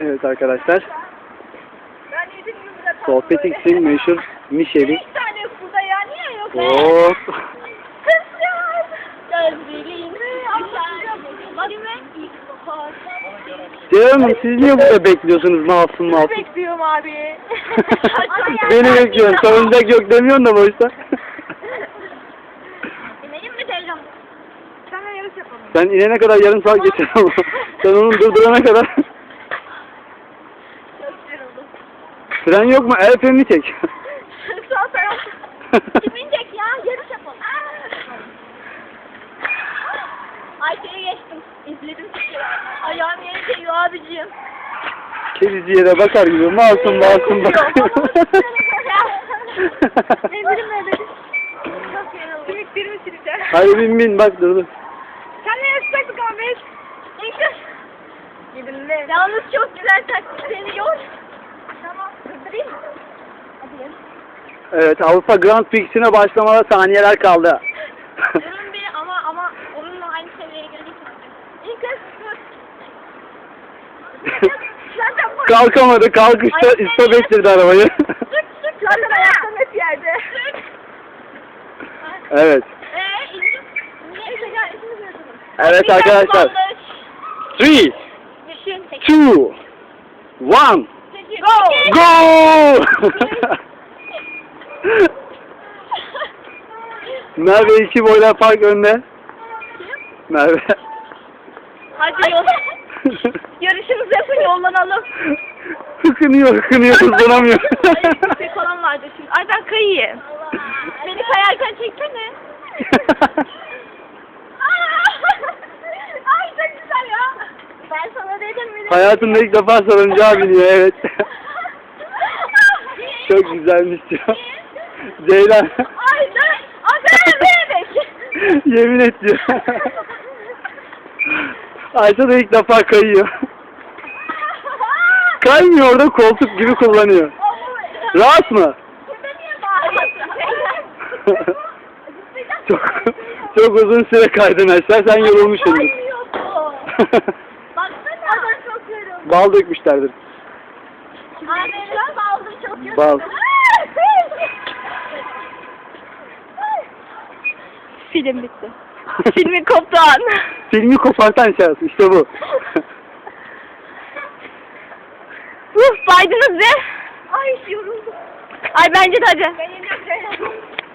Evet arkadaşlar. Sohbet için meşhur Mişevi. Beş tane yok burada ya. Niye yok? Ceylan Hanım siz niye burada bekliyorsunuz masum masum? Bekliyorum abi. Beni bekliyorsun. Salıncak yok demiyorsun da boşta. Benim mi teyzem? Sana yarış yapalım. Sen inene kadar yarım saat geçer ama. Sen onu durdurana kadar. Çok yoruldum. Fren yok mu? El frenini çek. Sağ taraf. Kim inecek ya? Yarış yapalım. Ayşe'ye geçtim. İzledim çünkü. Ayağım yere değiyor abicim. Kedici yere bakar gibi masum masum bakıyor. Emirim ne dedi? Çok yoruldum. Kemiklerimi sileceğim. Hadi bin bin bak dur dur. Sen ne yapacaktık Ahmet? İlk Yalnız çok güzel taktikleri yok. Durdurayım mı? Hadi gel. Evet Avrupa Grand Prix'sine başlamaya saniyeler kaldı. Durun bir ama ama onunla aynı seviyeye geldik. İlk kez dur. Zaten bu- Kalkamadı kalkışta Ay, istop ettirdi arabayı. Dur dur. Zaten ayaklarım hep yerde. evet. Eee indim. Niye tekrar işimiz yok. Evet arkadaşlar. yanlış. 3, Düşün. 2, 1, Go. go! Merve iki boylar fark önde. Merve. Hadi yol. Yarışımızı yapın yollanalım. hıkınıyor hıkınıyor hızlanamıyor. Ay, şey falan vardı şimdi. Ay ben kayayım. Beni kayarken çeksene. Ay çok güzel ya. Ben sana dedim mi? Hayatımda ilk defa salıncağa biniyor evet. Çok güzelmiş diyor. Ceylan. Ay ben. Ay ben bebek. Yemin et diyor. Ayşe de ilk defa kayıyor. Kaymıyor orada koltuk gibi kullanıyor. Rahat mı? Burada niye bağırıyorsun? çok çok uzun süre kaydın aşağı sen. Kaymıyorsun. Baksana. Adam çok yoruldu. Bal dökmüşlerdir. Abi şu an baldı çok yoruldu. Bal. Film bitti. Filmin koptu an. Filmi kopartan şahıs işte bu. Uf baydınız be. Ay yoruldum. Ay bence de hadi. Ben